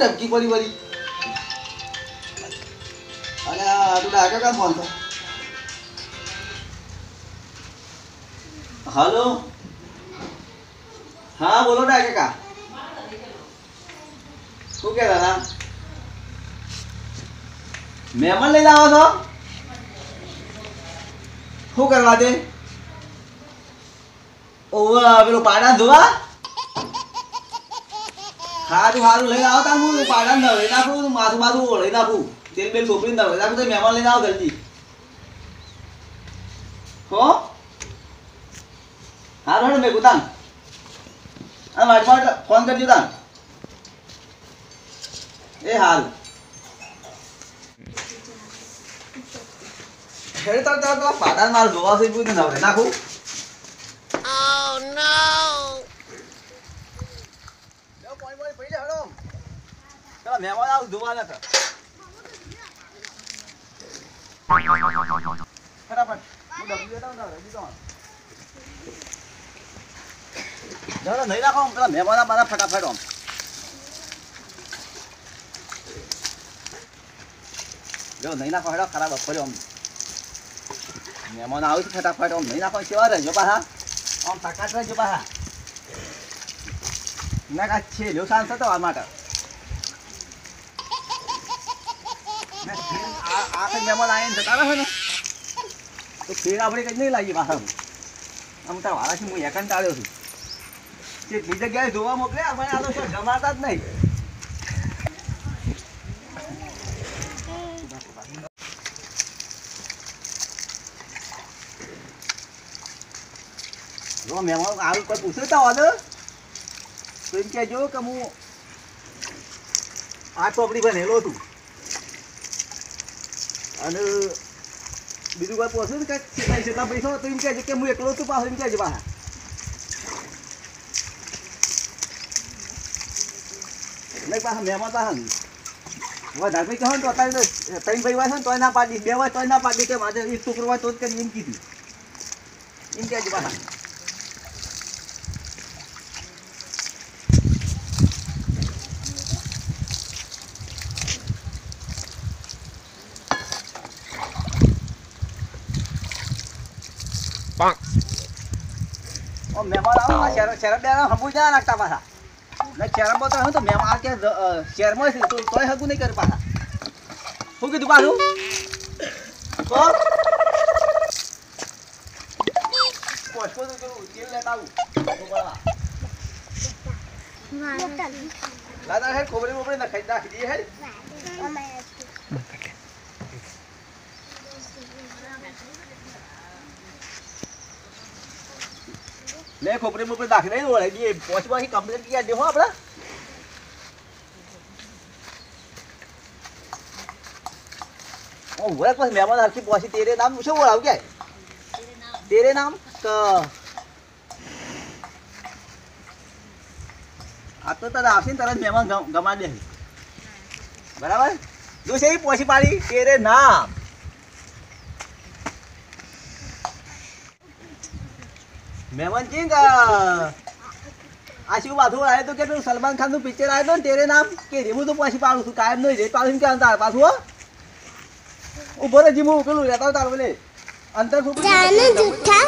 ટપકી પડી વળી અને આ તું ડાકા કા ફોન થયો હલો હા બોલો ડાકા કા શું કહેતા હતા મહેમાન લઈને આવો છો શું કરવા દે ઓવે પેલું પાડા ધોવા સારું સારું લઈને આવો તાર હું પાડા ને લઈ નાખું માથું માથું લઈ નાખું. તેલ બેલ ચોપડી ને લઈ નાખું, તો મહેમાન લઈને આવો જલ્દી. હો? હારું હેડ મેં કુતાન આ વાટમાં ફોન કરજો તાન એ હારું. હેડ તાર તાર પેલા પાડા માર જોવા છે પૂછે નવરે નાખું લ્યો, પાણી બાણી પી લે, હેડો. પેલા ધોવાના નતા ફટાફટ. હું ડબલું લેતા આવું ને રેડી તો જાઓ, નહીં આમ, પેલા મહેમાન મારા ફટાફટ આમ. જો નહીં નાખો હેડો ખરાબ બપોરે આમ. આવું છે ફટાફટ આમ. નહીં નાખો કેવા રહેજો પાછા? આમ ફટાફટ પાછા. છે જો શાંત થતો આ માટે ને ફેર આ મહેમાન આવીને જતા તો ફેર આપણે કઈ નહીં લાગી પાછા આમ તાર વાળાથી હું એકન આવ્યો છું. બીજી જગ્યાએ જોવા મોકલ્યા આપણે આ તો જમાતા જ નહીં. જો મહેમાન આવું કોઈ પૂછે તો ઓર્ડર તો એમ કહેજો કે હું આ ચોપડી બનેલો છું. અને બીજું કોઈ પૂછે ને કે કેટલા કેટલા પૈસા તો એમ કહેજો કે હું એકલો તું પાછો એમ કહેજો પાછા. નહીં પાછા મહેમાન પાછા વધારે ભાઈ કહો ને તો અત્યારે ત્રણ ભાઈ હોય ને તોય ના પાડી, બે હોય તોય ના પાડી કે મારે એક છોકરો હોય તો જ એમ કીધું. એમ કહેજો પાછા. ઓ મહેમાન આવો શેર શેર બે હમુ જા નાખતા પાછા ને તો હું તો મહેમાન કે શેરમાં છે તો તોય હગું નહીં કરે પાછા શું કીધું પાછું તો પોસ્ટો તો તેલ લેતા આવું દાદા હે ખોબરી બોબરી નખાઈ નાખી દે હે લે ખોબરી બોબરી નાખી દઈએ ઓળાઈ દઈએ પોસ્ટમાં કમ્પ્લીટ કરી દે હો આપણે ઓ ઓળખ પછી મહેમાન હરખી પહોંચી તેરે નામ શું ઓળાવ કે તેરે નામ ક આ તો તને આવશે ને તરત મહેમાન ગમ- ગમાડી દે બરાબર જો છે એ પહોંચી પાડી તેરે નામ મહેમાન કિંગ આ શું પાછું આવ્યો તો કે સલમાન ખાનનું પિક્ચર આવ્યું ને તેરે નામ? કે હું તો પછી પાડું છું કાયમ નહીં જઈ પાડું કે અંતર પાછું ઊભો રે જીમું પેલું લેતા આવું તાર બોલે અંતર જાને જૂઠા.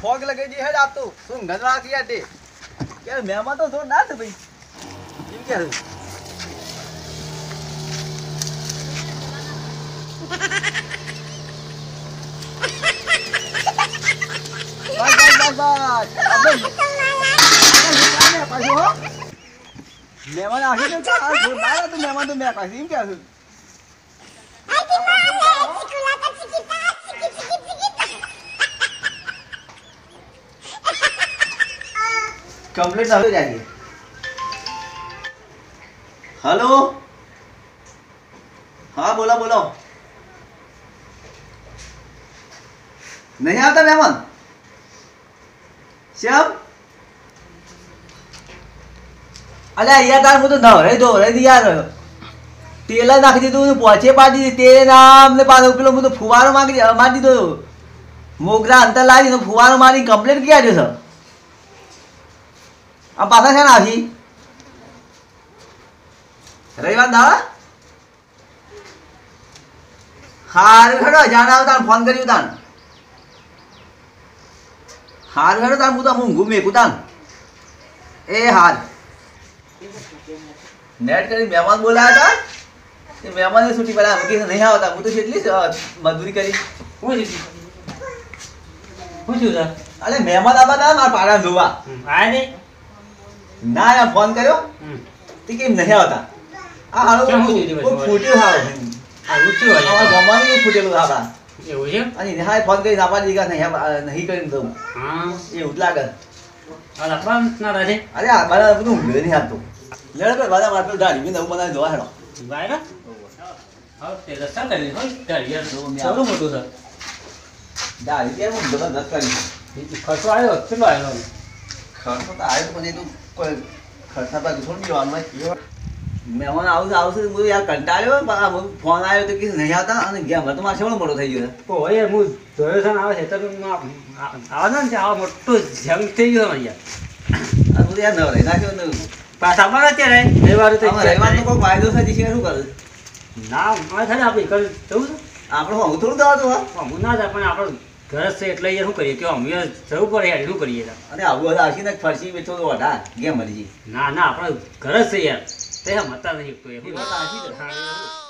ફોગ લગાઈ દી હેડ આપતો શું ગંદવા કિયા દે કે મહેમાન તો થોડ ના છે ભાઈ. કેમ કે છે બસ બસ બસ બસ હવે પાછું હો મહેમાન આખી તો ચાલ થોડ ના તો મહેમાન તો મેં પાછી. એમ કે છે. કમ્પ્લીટ હવે જઈએ હલો હા, બોલો બોલો. નહીં આવતા મહેમાન? શ્યામ? અલ્યા યાર તાર હું તો નવરે ધોરે દી યાર. તેલ નાખી દીધું પહોંચે પાડી દીધી. તે નામ ને પાછો પેલો હું તો ફુવારો માંગી મારી દીધો. મોગરા અંતર લાવી તો ફુવારો મારી કમ્પ્લેટ ક્યાં છે. આ પાછા છે ને આવી રવિવાર દાડા હાર, હેડો, જાણ આવ તાણ ફોન કર્યું તાણ. હારું હેડો તાર મુદા મું ઊંઘું કુતાન એ હાર નેટ કરી મહેમાન બોલાયા હતા? તે મહેમાને છૂટી પેલા મૂકી નહીં આવતા. હું તો કેટલી મજૂરી કરી. હું જીતી થયું તાર અરે મહેમાન આવા હતા મારા પાડા જોવા. આયા નહીં? ના ના ફોન કર્યો? તે કેમ નહીં આવતા? આ હાલો ફૂટ્યું પછી? ફૂટ્યું આ હોય. ફૂટેલું આપણા એવું છે? અને હા ફોન કરી આપવા દીધા નહીં નહીં કરીને દઉં. હા. એવું જ લાગે આ લખવા ના રાજે અરે આ મારા બધું ઊંઘે નહીં આવતું લેડો ભાઈ બધા મારે પેલું મેં નવું બનાવી જોવા હેડો. બાયરા હા તે રસ્તા કરી હોય ગાડી યાર. મેં ચવડું મોટું સર દાડી કે હું જબરદસ્ત કરી. ખર્ચો આવ્યો કેટલો આવ્યો? ખર્ચો તો આવ્યો પણ એ તો કોઈ ખર્ચા પર થોડું જવાનું મહેમાન આવું આવશે બધું હું યાર કંટાળ્યો પણ આ ફોન આવ્યો તો કે નહીં આવતા અને ગયા તો મારે શેવડો મોટો થઈ ગયો. છે ઓ હું જોયો છે આવે છે તો આવે ને આવા મોટો જંગ થઈ ગયો અહીંયા આ બધું યાર ન રહી નાખ્યો ને પાછા પણ અત્યારે? રવિવારે તો રવિવારનો કોઈ ફાયદો છે શું કરે? ના મારે થાય ને આપણે કરી જવું છે. આપણે હું થોડું દવા તો હું. ના જાય પણ આપણે ઘર છે એટલે યાર શું કરીએ? કે અમે જવું પડે યાર શું કરીએ? અને આવું બધા આશીને ફરસી બેઠો તો વઢા ગેમ મરી ના ના આપણે ઘર જ છે યાર. તે મતા નહીં કોઈ એ વાત સાચી છે. હા, એવું.